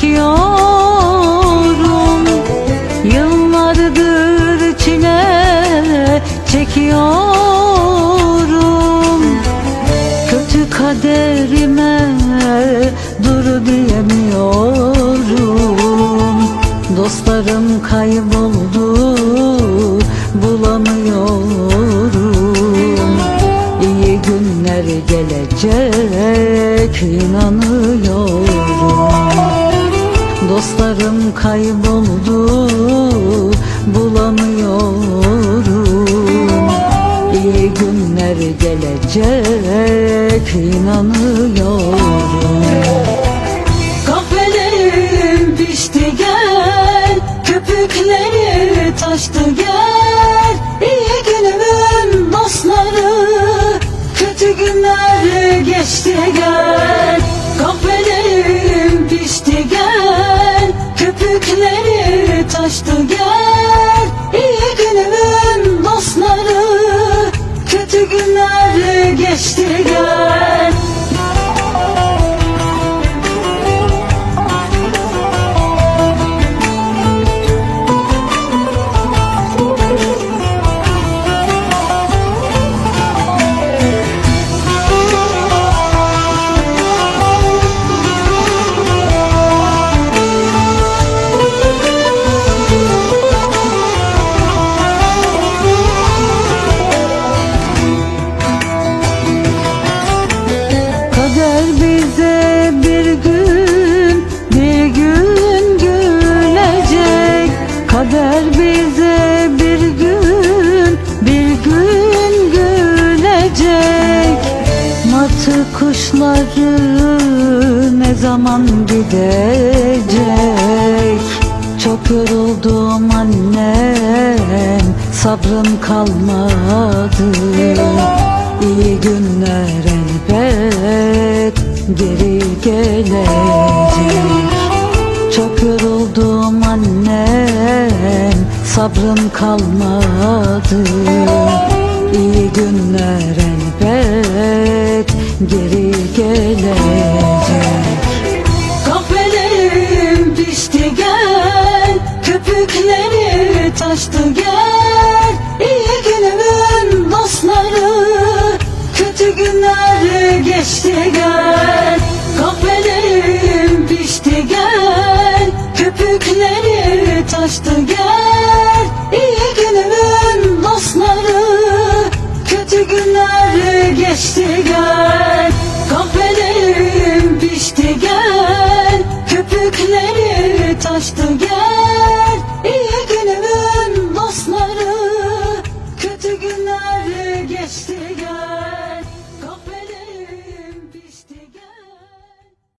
çekiyorum. Yıllardır çile çekiyorum. Kötü kaderime dur diyemiyorum. Dostlarım kayboldu bulamıyorum. İyi günler gelecek inanıyorum Dostlarım kayboldu bulamıyorum. İyi günler gelecek inanıyorum. Kahvelerim pişti gel Köpükleri taştı gel Köpükleri taştı Martı kuşları ne zaman gidecek? Çok yoruldum annem sabrım kalmadı. İyi günler elbet geri gelecek. Çok yoruldum annem sabrım kalmadı. İyi günler elbet geri gelecek. Kahvelerim pişti gel. Köpükleri taştı gel. İyi günümün dostları. Kötü günler geçti gel. Kahvelerim pişti gel. Köpükleri taştı gel. İyi günümün dostları. Kötü günler geçti gel Gözleri taştı gel İyi günümün dostları. Kötü günler geçti